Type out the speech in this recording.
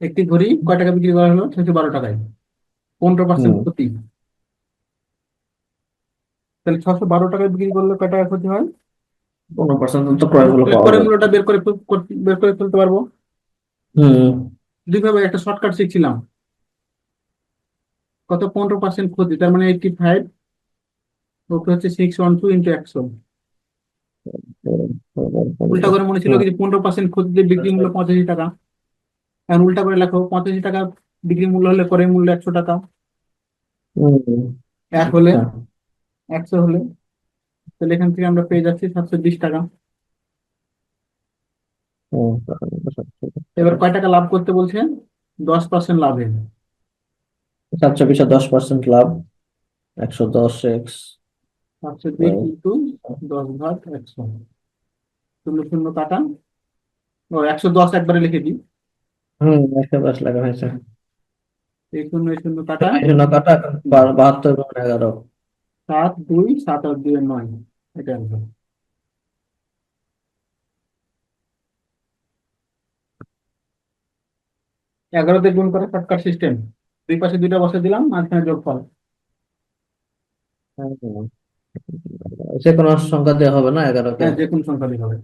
একটি ঘড়ি কয় টাকা বিক্রি করা হলো? ছয়শো বারো টাকায়। পনেরো পার্সেন্ট ক্ষতি তাহলে ছশো বারো টাকায় বিক্রি করলে কয় টাকা ক্ষতি হয়? পনেরো পার্সেন্ট তো ক্রয় পাওয়া মূল্যটা বের করে বের করে ফেলতে পারব? হুম। দুইভাবে একটা শর্টকাট শিখছিলাম। কত? পনেরো পার্সেন্ট ক্ষতি। তার মানে এইটটি ফাইভ ওকে হচ্ছে সিক্স ওয়ান টু ইন্টু একশো উল্টা করে মনে ছিল যে পনেরো পার্সেন্ট ক্ষতিতে বিক্রি মূল্য পঁচাশি টাকা। এখন উল্টা করে লেখো পঁচাশি টাকা বিক্রি মূল্য হলে করে মূল্য একশো টাকা। এক হলে আচ্ছা। একশো হলে। তাহলে এখান থেকে আমরা পেয়ে যাচ্ছি সাতশো বিশ টাকা। এবার কয় টাকা লাভ করতে বলছে দশ পার্সেন্ট লাভে। সাতশো বিশে দশ পার্সেন্ট লাভ একশো দশ এক্স সাতশো বিশ। ইন্টু দশ ভাগ একশো। শূন্য শূন্য কাটা। ও একশো দশ একবারে লিখে দিই। হুম একশো দশ লাগা হয়েছে। এই শূন্য এই শূন্য কাটা এই কাটা বাহাত্তর গুণ এগারো। সাত দুই সাত আর দুই নয়। এটা answer। এগারোতে গুণ করে শর্টকাট সিস্টেম। দুই পাশে দুইটা বসে দিলাম মাঝখানে যোগফল। হুম। যে কোনো সংখ্যা দেওয়া হবে না এগারোকে? হ্যাঁ যে কোন সংখ্যা দিয়ে হবে।